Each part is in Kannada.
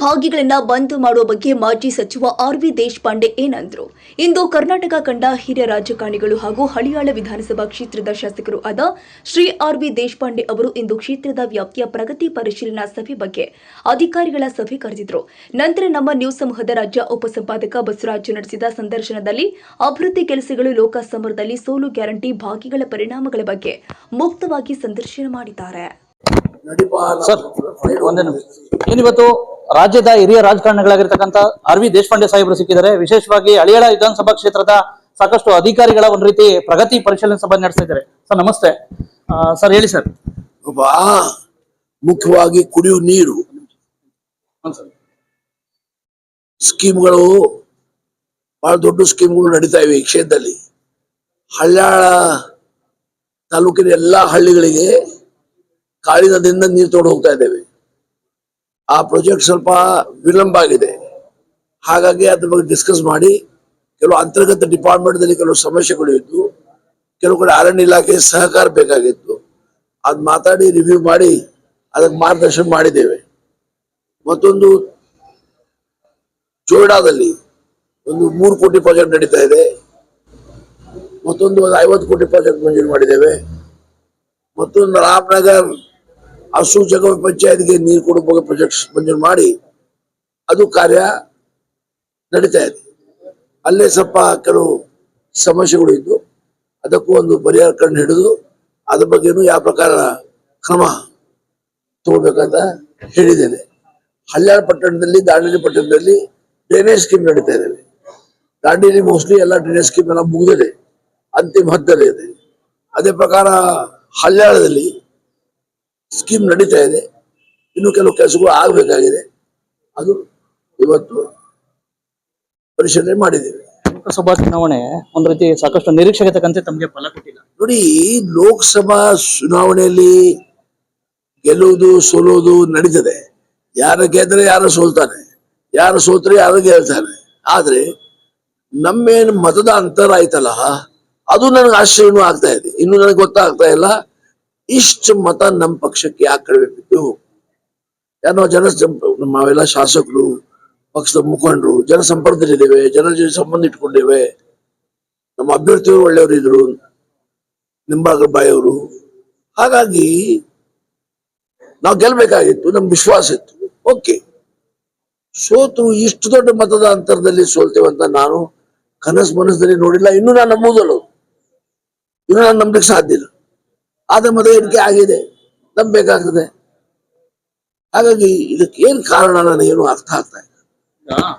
ಭಾಗಿಗಳನ್ನ ಬಂದ್ ಮಾಡುವ ಬಗ್ಗೆ ಮಾಜಿ ಸಚಿವ ಆರ್ ವಿ ದೇಶಪಾಂಡೆ ಏನಂದ್ರು. ಇಂದು ಕರ್ನಾಟಕ ಕಂಡ ಹಿರಿಯ ರಾಜಕಾರಣಿಗಳು ಹಾಗೂ ಹಳಿಯಾಳ ವಿಧಾನಸಭಾ ಕ್ಷೇತ್ರದ ಶಾಸಕರು ಆದ ಶ್ರೀ ಆರ್ ವಿ ದೇಶಪಾಂಡೆ ಅವರು ಇಂದು ಕ್ಷೇತ್ರದ ವ್ಯಾಪ್ತಿಯ ಪ್ರಗತಿ ಪರಿಶೀಲನಾ ಸಭೆ ಬಗ್ಗೆ ಅಧಿಕಾರಿಗಳ ಸಭೆ ಕರೆದಿದ್ರು. ನಂತರ ನಮ್ಮ ನ್ಯೂಸ್ ಸಮೂಹದ ರಾಜ್ಯ ಉಪಸಂಪಾದಕ ಬಸವರಾಜ್ ನಡೆಸಿದ ಸಂದರ್ಶನದಲ್ಲಿ ಅಭಿವೃದ್ಧಿ ಕೆಲಸಗಳು ಲೋಕಸಮರದಲ್ಲಿ ಸೋಲು ಗ್ಯಾರಂಟಿ ಭಾಗಿಗಳ ಪರಿಣಾಮಗಳ ಬಗ್ಗೆ ಮುಕ್ತವಾಗಿ ಸಂದರ್ಶನ ಮಾಡಿದ್ದಾರೆ. ಸರ್ ಒಂದೇ ನಿಮಿಷ ಏನಿವತ್ತು ರಾಜ್ಯದ ಹಿರಿಯ ರಾಜಕಾರಣಿಗಳಾಗಿರ್ತಕ್ಕಂಥ ಆರ್ ವಿ ದೇಶಪಾಂಡೆ ಸಾಹೇಬರು ಸಿಕ್ಕಿದ್ದಾರೆ. ವಿಶೇಷವಾಗಿ ಹಳಿಯಾಳ ವಿಧಾನಸಭಾ ಕ್ಷೇತ್ರದ ಸಾಕಷ್ಟು ಅಧಿಕಾರಿಗಳ ಒಂದ್ ರೀತಿ ಪ್ರಗತಿ ಪರಿಶೀಲನೆ ಸಭೆ ನಡೆಸ್ತಾ ಇದ್ದಾರೆ. ಸರ್ ನಮಸ್ತೆ. ಸರ್ ಹೇಳಿ ಸರ್. ಮುಖ್ಯವಾಗಿ ಕುಡಿಯುವ ನೀರು. ಸ್ಕೀಮ್ಗಳು ಬಹಳ ದೊಡ್ಡ ಸ್ಕೀಮ್ಗಳು ನಡೀತಾ ಇವೆ ಈ ಕ್ಷೇತ್ರದಲ್ಲಿ. ಹಳ್ಯಾಳ ತಾಲೂಕಿನ ಎಲ್ಲಾ ಹಳ್ಳಿಗಳಿಗೆ ಕಾಳಿ ನದಿಯಿಂದ ನೀರು ತೊಗೊಂಡು ಹೋಗ್ತಾ ಇದ್ದೇವೆ. ಆ ಪ್ರಾಜೆಕ್ಟ್ ಸ್ವಲ್ಪ ವಿಳಂಬ ಆಗಿದೆ. ಹಾಗಾಗಿ ಅದ್ರ ಬಗ್ಗೆ ಡಿಸ್ಕಸ್ ಮಾಡಿ, ಕೆಲವು ಅಂತರ್ಗತ ಡಿಪಾರ್ಟ್ಮೆಂಟ್ ದಲ್ಲಿ ಕೆಲವು ಸಮಸ್ಯೆಗಳು ಇದ್ದು, ಕೆಲವು ಕಡೆ ಅರಣ್ಯ ಇಲಾಖೆ ಸಹಕಾರ ಬೇಕಾಗಿತ್ತು. ಅದ್ ಮಾತಾಡಿ ರಿವ್ಯೂ ಮಾಡಿ, ಅದಕ್ಕೆ ಮಾರ್ಗದರ್ಶನ ಮಾಡಿದ್ದೇವೆ. ಮತ್ತೊಂದು ಜೋಯ್ಡಾದಲ್ಲಿ ಒಂದು ಮೂರು ಕೋಟಿ ಪ್ರಾಜೆಕ್ಟ್ ನಡೀತಾ ಇದೆ. ಮತ್ತೊಂದು ಒಂದು ಐವತ್ತು ಕೋಟಿ ಪ್ರಾಜೆಕ್ಟ್ ಮಂಜೂರು ಮಾಡಿದ್ದೇವೆ. ಮತ್ತೊಂದು ರಾಮನಗರ್ ಹಸು ಜಗ ಪಂಚಾಯತ್ಗೆ ನೀರು ಕೊಡೋ ಬಗ್ಗೆ ಪ್ರಾಜೆಕ್ಟ್ ಮಂಜೂರು ಮಾಡಿ ಅದು ಕಾರ್ಯ ನಡೀತಾ ಇದೆ. ಅಲ್ಲೇ ಸ್ವಲ್ಪ ಕೆಲವು ಸಮಸ್ಯೆಗಳು ಇದ್ದು ಅದಕ್ಕೂ ಒಂದು ಪರಿಹಾರ ಕಂಡು ಹಿಡಿದು ಅದ್ರ ಬಗ್ಗೆನೂ ಯಾವ ಪ್ರಕಾರ ಕ್ರಮ ತಗೋಬೇಕಂತ ಹೇಳಿದ್ದೇನೆ. ಹಳ್ಯಾಳ ಪಟ್ಟಣದಲ್ಲಿ, ದಾಂಡೇಲಿ ಪಟ್ಟಣದಲ್ಲಿ ಡ್ರೈನೇಜ್ ಸ್ಕೀಮ್ ನಡೀತಾ ಇದ್ದಾವೆ ದಾಂಡೇಲಿ ಮೋಸ್ಟ್ಲಿ ಎಲ್ಲ ಡ್ರೈನೇಜ್ ಸ್ಕೀಮ್ ಎಲ್ಲ ಮುಗಿದಿದೆ. ಅಂತಿಮ ಹಂತದಲ್ಲಿ ಇದೆ. ಅದೇ ಪ್ರಕಾರ ಹಳ್ಯಾಳದಲ್ಲಿ ಸ್ಕೀಮ್ ನಡೀತಾ ಇದೆ. ಇನ್ನು ಕೆಲವು ಕೆಲಸಗಳು ಆಗಬೇಕಾಗಿದೆ. ಅದು ಇವತ್ತು ಪರಿಶೀಲನೆ ಮಾಡಿದ್ದೇವೆ. ಲೋಕಸಭಾ ಚುನಾವಣೆ ಒಂದ್ ರೀತಿ ಸಾಕಷ್ಟು ನಿರೀಕ್ಷೆಗೆ ತಕ್ಕಂತೆ ತಮಗೆ ಫಲ ಕೊಟ್ಟಿಲ್ಲ. ನೋಡಿ ಲೋಕಸಭಾ ಚುನಾವಣೆಯಲ್ಲಿ ಗೆಲ್ಲುವುದು ಸೋಲುವುದು ನಡೀತದೆ. ಯಾರ ಗೆದ್ರೆ ಯಾರು ಸೋಲ್ತಾನೆ? ಯಾರು ಸೋತ್ರೆ ಯಾರು ಗೆಲ್ತಾನೆ? ಆದ್ರೆ ನಮ್ಮೇನು ಮತದ ಅಂತರ ಆಯ್ತಲ್ಲ ಅದು ನನಗೆ ಆಶ್ಚರ್ಯನೂ ಆಗ್ತಾ ಇದೆ. ಇನ್ನು ನನಗೆ ಗೊತ್ತಾಗ್ತಾ ಇಲ್ಲ. ಇಷ್ಟು ಮತ ನಮ್ಮ ಪಕ್ಷಕ್ಕೆ ಯಾಕೆ ಕಡಿಮೆ ಯಾರೋ ಜನ ನಾವೆಲ್ಲ ಶಾಸಕರು, ಪಕ್ಷದ ಮುಖಂಡರು, ಜನ ಸಂಪರ್ಕದಲ್ಲಿದ್ದೇವೆ ಜನರ ಜೊತೆ ಸಂಬಂಧ ಇಟ್ಕೊಂಡಿವೆ ನಮ್ಮ ಅಭ್ಯರ್ಥಿಗಳು ಒಳ್ಳೆಯವರು ಇದ್ರು ನಿಂಬಾಗ ಬಾಯಿ ಅವರು ಹಾಗಾಗಿ ನಾವು ಗೆಲ್ಬೇಕಾಗಿತ್ತು, ನಮ್ಗೆ ವಿಶ್ವಾಸ ಇತ್ತು. ಓಕೆ. ಸೋತು ಇಷ್ಟು ದೊಡ್ಡ ಮತದ ಅಂತರದಲ್ಲಿ ಸೋಲ್ತೇವಂತ ನಾನು ಕನಸು ಮನಸ್ಸಲ್ಲಿ ನೋಡಿಲ್ಲ. ಇನ್ನು ನಾನು ನಂಬುವುದಲ್ಲ. ಇನ್ನೂ ನಾನು ನಂಬಲಿಕ್ಕೆ ಸಾಧ್ಯ ಇಲ್ಲ. ಆದ್ರೆ ಮದುವೆ ಎಣಿಕೆ ಆಗಿದೆ. ನಂಬಬೇಕಾಗ್ತದೆ ಹಾಗಾಗಿ ಇದಕ್ಕೆ ಏನ್ ಕಾರಣ ನನಗೇನು ಅರ್ಥ ಆಗ್ತಾ ಇಲ್ಲ.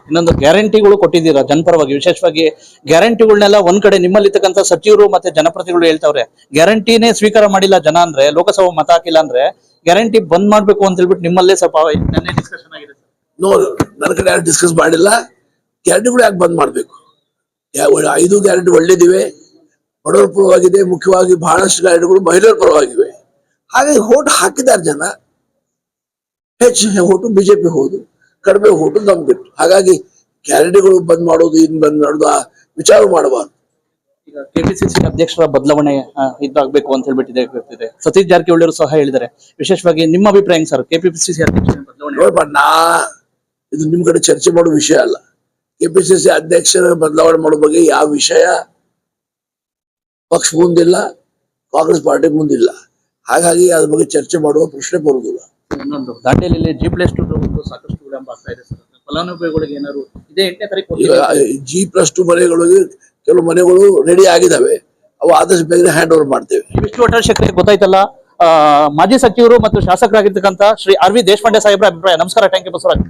ಇನ್ನೊಂದು ಗ್ಯಾರಂಟಿಗಳು ಕೊಟ್ಟಿದ್ದೀರಾ ಜನಪರವಾಗಿ ವಿಶೇಷವಾಗಿ ಗ್ಯಾರಂಟಿಗಳನ್ನೆಲ್ಲ ಒಂದ್ ಕಡೆ ನಿಮ್ಮಲ್ಲಿರ್ತಕ್ಕಂಥ ಸಚಿವರು ಮತ್ತೆ ಜನಪ್ರತಿನಿಧಿಗಳು ಹೇಳ್ತಾವ್ರೆ ಗ್ಯಾರಂಟಿನೇ ಸ್ವೀಕಾರ ಮಾಡಿಲ್ಲ ಜನ ಅಂದ್ರೆ ಲೋಕಸಭಾ ಮತ ಹಾಕಿಲ್ಲ ಅಂದ್ರೆ ಗ್ಯಾರಂಟಿ ಬಂದ್ ಮಾಡ್ಬೇಕು ಅಂತ ಹೇಳ್ಬಿಟ್ಟು ನಿಮ್ಮಲ್ಲೇ ಸ್ವಲ್ಪ ನೆನ್ನೆ ಡಿಸ್ಕಷನ್ ಆಗಿದೆ. ನೋ ನನ್ನ ಕಡೆ ಯಾರು ಡಿಸ್ಕಸ್ ಮಾಡಿಲ್ಲ. ಗ್ಯಾರಂಟಿಗಳು ಯಾಕೆ ಬಂದ್ ಮಾಡ್ಬೇಕು? ಐದು ಗ್ಯಾರಂಟಿ ಒಳ್ಳೇದಿವೆ. ಬಡವರ ಪರವಾಗಿದೆ ಮುಖ್ಯವಾಗಿ ಬಹಳಷ್ಟು ಗಾಯಗಳು ಮಹಿಳೆಯರ ಪರವಾಗಿವೆ. ಹಾಗಾಗಿ ಓಟ್ ಹಾಕಿದ್ದಾರೆ ಜನ. ಹೆಚ್ಚು ಓಟು ಬಿಜೆಪಿ ಹೋದು ಕಡಿಮೆ ಓಟು ನಮ್ಗೆ ಬಿಟ್ಟು ಹಾಗಾಗಿ ಗ್ಯಾರಂಟಿಗಳು ಬಂದ್ ಮಾಡೋದು ಇನ್ ಬಂದ್ ಮಾಡೋದು ಆ ವಿಚಾರ ಮಾಡಬಾರ್ದು. ಈಗ ಕೆಪಿಸಿಸಿ ಅಧ್ಯಕ್ಷರ ಬದಲಾವಣೆ ಇದಾಗಬೇಕು ಅಂತ ಹೇಳ್ಬಿಟ್ಟಿದೆ ಸತೀಶ್ ಜಾರಕಿಹೊಳಿ ಅವರು ಸಹ ಹೇಳಿದ್ದಾರೆ. ವಿಶೇಷವಾಗಿ ನಿಮ್ಮ ಅಭಿಪ್ರಾಯ ಸರ್ ಕೆಪಿಸಿಸಿ ಅಧ್ಯಕ್ಷ ಬದಲಾವಣೆ. ನಾ ಇದು ನಿಮ್ ಕಡೆ ಚರ್ಚೆ ಮಾಡೋ ವಿಷಯ ಅಲ್ಲ. ಕೆಪಿಸಿಸಿ ಅಧ್ಯಕ್ಷರ ಬದಲಾವಣೆ ಮಾಡೋ ಬಗ್ಗೆ ಯಾವ ವಿಷಯ ಪಕ್ಷ ಮುಂದಿಲ್ಲ ಕಾಂಗ್ರೆಸ್ ಪಾರ್ಟಿ ಮುಂದಿಲ್ಲ. ಹಾಗಾಗಿ ಅದ್ರ ಬಗ್ಗೆ ಚರ್ಚೆ ಮಾಡುವ ಪ್ರಶ್ನೆ ಬರುವುದಿಲ್ಲ. ಇನ್ನೊಂದು ದಾಂಡೇಲಿಯಲ್ಲಿ ಜಿ ಪ್ಲಸ್ ಟು ಸಾಕಷ್ಟು ವಿಳಂಬ ಆಗ್ತಾ ಇದೆ ಸರ್. ಫಲಾನುಭವಿಗಳಿಗೆ ಏನಾದ್ರು ಇದೇ? ಎಂಟನೇ ತಾರೀಕು ಈಗ ಜಿ ಪ್ಲಸ್ ಟು ಮನೆಗಳಿಗೆ ಕೆಲವು ಮನೆಗಳು ರೆಡಿ ಆಗಿದಾವೆ ಅವು ಆದಷ್ಟು ಬೇಗನೆ ಹ್ಯಾಂಡ್ ಓವರ್ ಮಾಡ್ತೇವೆ ವಿಷ್ಣು ಒಟ್ಟಾರೆ ಗೊತ್ತಾಯ್ತಲ್ಲ? ಆ, ಮಾಜಿ ಸಚಿವರು ಮತ್ತು ಶಾಸಕರಾಗಿರ್ತಕ್ಕಂಥ ಶ್ರೀ ಆರ್ ವಿ ದೇಶಪಾಂಡೆ ಸಾಹೇಬ್ರ ಅಭಿಪ್ರಾಯ. ನಮಸ್ಕಾರ ಟ್ಯಾಂಕ್ ಯು ಬಸವರಾಜ್.